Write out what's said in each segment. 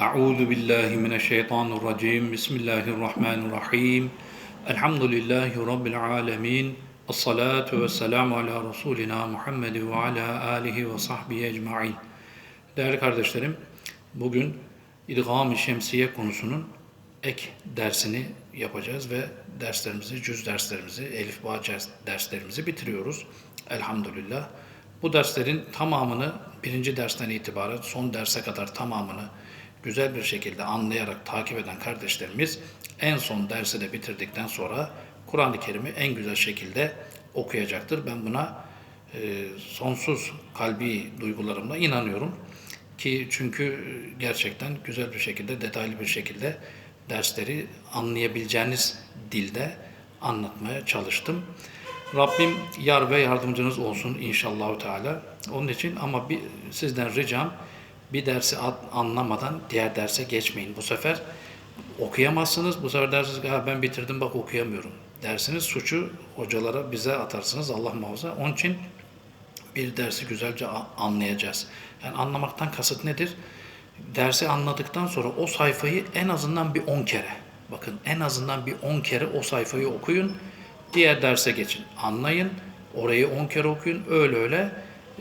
أعوذ بالله من الشيطان الرجيم بسم الله الرحمن الرحيم الحمد لله رب العالمين الصلاة والسلام على Resulina Muhammed ve ala alihi ve sahbihi ecmain. Değerli kardeşlerim, bugün İdgam-ı Şemsiye konusunun ek dersini yapacağız ve derslerimizi, cüz derslerimizi, elif bağ derslerimizi bitiriyoruz. Elhamdülillah. Bu derslerin tamamını birinci dersten itibaren son derse kadar tamamını güzel bir şekilde anlayarak takip eden kardeşlerimiz en son dersi de bitirdikten sonra Kur'an-ı Kerim'i en güzel şekilde okuyacaktır. Ben buna e, sonsuz kalbi duygularımla inanıyorum ki çünkü gerçekten güzel bir şekilde, detaylı bir şekilde dersleri anlayabileceğiniz dilde anlatmaya çalıştım. Rabbim yar ve yardımcınız olsun inşallah Teala. Onun için ama bir, sizden ricam bir dersi anlamadan diğer derse geçmeyin. Bu sefer okuyamazsınız. Bu sefer dersiniz ki ben bitirdim bak okuyamıyorum. Dersiniz suçu hocalara bize atarsınız Allah muhafaza. Onun için bir dersi güzelce anlayacağız. Yani anlamaktan kasıt nedir? Dersi anladıktan sonra o sayfayı en azından bir 10 kere bakın en azından bir 10 kere o sayfayı okuyun. Diğer derse geçin. Anlayın. Orayı 10 kere okuyun. Öyle öyle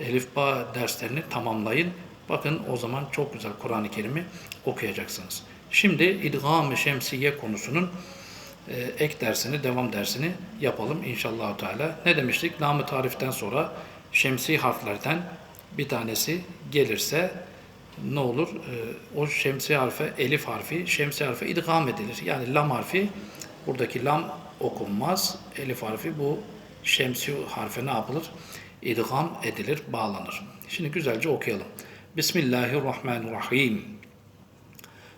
Elif Ba derslerini tamamlayın. Bakın o zaman çok güzel Kur'an-ı Kerim'i okuyacaksınız. Şimdi İdgam-ı Şemsiye konusunun e, ek dersini, devam dersini yapalım inşallah Teala. Ne demiştik? Namı tariften sonra şemsi harflerden bir tanesi gelirse ne olur? E, o şemsi harfe, elif harfi, şemsi harfe idgam edilir. Yani lam harfi, buradaki lam okunmaz. Elif harfi bu şemsi harfe ne yapılır? İdgam edilir, bağlanır. Şimdi güzelce okuyalım. Bismillahirrahmanirrahim.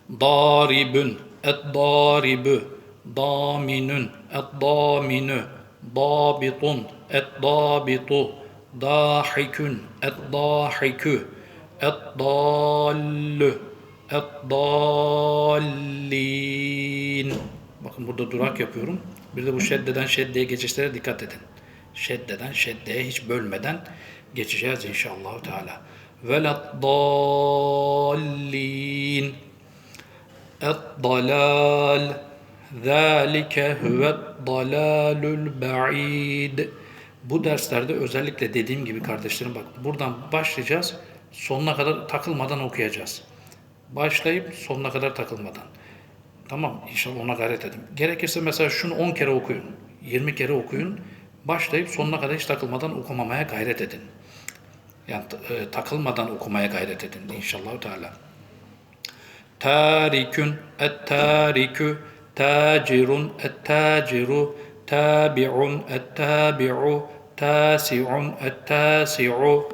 Daribun, et-daribu, daminun, et-daminu, dabitun, et-dabitu, dahikun, et-dahiku, et-dallu, et-dallin. Bakın burada durak yapıyorum. Bir de bu şeddeden şeddeye geçişlere dikkat edin. Şeddeden şeddeye hiç bölmeden geçeceğiz inşallah Teala. Veleddallin. Et-dalal. Zalike huve'd-dalalul ba'id. Bu derslerde özellikle dediğim gibi kardeşlerim bak buradan başlayacağız. Sonuna kadar takılmadan okuyacağız. Başlayıp sonuna kadar takılmadan. Tamam inşallah ona gayret edin. Gerekirse mesela şunu 10 kere okuyun. 20 kere okuyun. Başlayıp sonuna kadar hiç takılmadan okumamaya gayret edin. Yani e, takılmadan okumaya gayret edin inşallah Teala. Tarikün et tarikü tacirun et taciru tabi'un et tabi'u tasi'un et tasi'u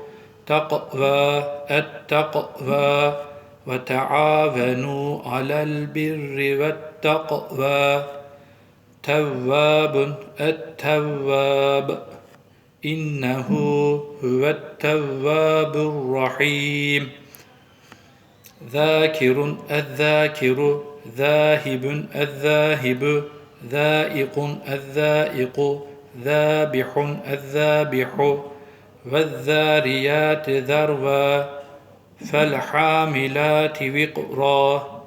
takva et takva ve taavenu alel birri ve takva tevvabun et tevvab إنه هو التواب الرحيم. ذاكر الذاكر ذاهب الذاهب ذائق الذائق ذابح الذابح والذاريات ذروا فالحاملات وقرا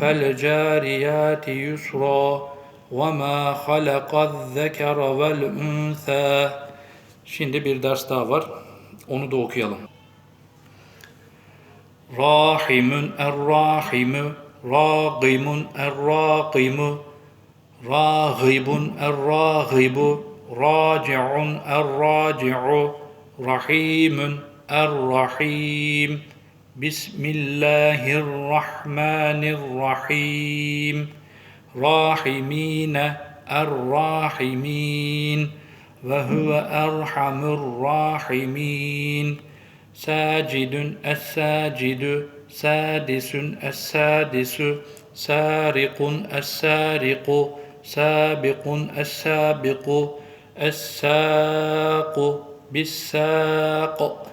فالجاريات يسرا وما خلق الذكر والأنثى. Şimdi bir ders daha var. Onu da okuyalım. Rahimun er-rahimu Ragimun er-ragimu Ragibun er-ragibu Raci'un er-raci'u Rahimun er-rahim Bismillahirrahmanirrahim Rahimine er-rahimin وهو أرحم الراحمين. ساجد الساجد سادس السادس سارق السارق سابق السابق الساق بالساق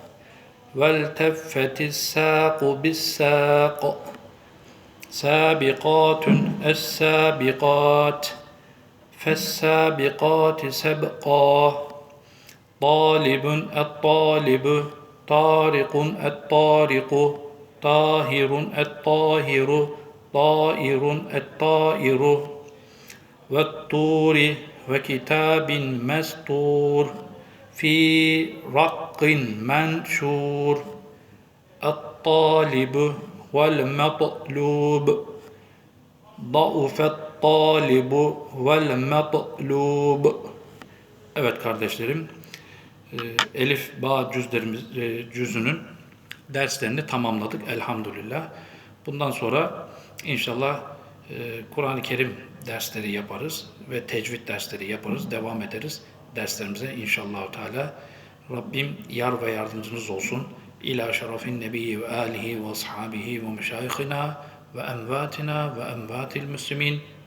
والتفت الساق بالساق. سابقات السابقات. فالسابقات سبقا. طالب الطالب طارق الطارق طاهر الطاهر طائر الطائر. والطور وكتاب مستور في رق منشور. الطالب والمطلوب ضعف الطالب talibu vel matlub. Evet kardeşlerim, e, Elif Ba cüzlerimiz, e, cüzünün derslerini tamamladık elhamdülillah. Bundan sonra inşallah e, Kur'an-ı Kerim dersleri yaparız ve tecvid dersleri yaparız, devam ederiz derslerimize inşallah Teala. Rabbim yar ve yardımcınız olsun. İlâ şerefin nebiyyi ve âlihi ve ashabihi ve meşayihina ve emvatina ve emvatil müslümin.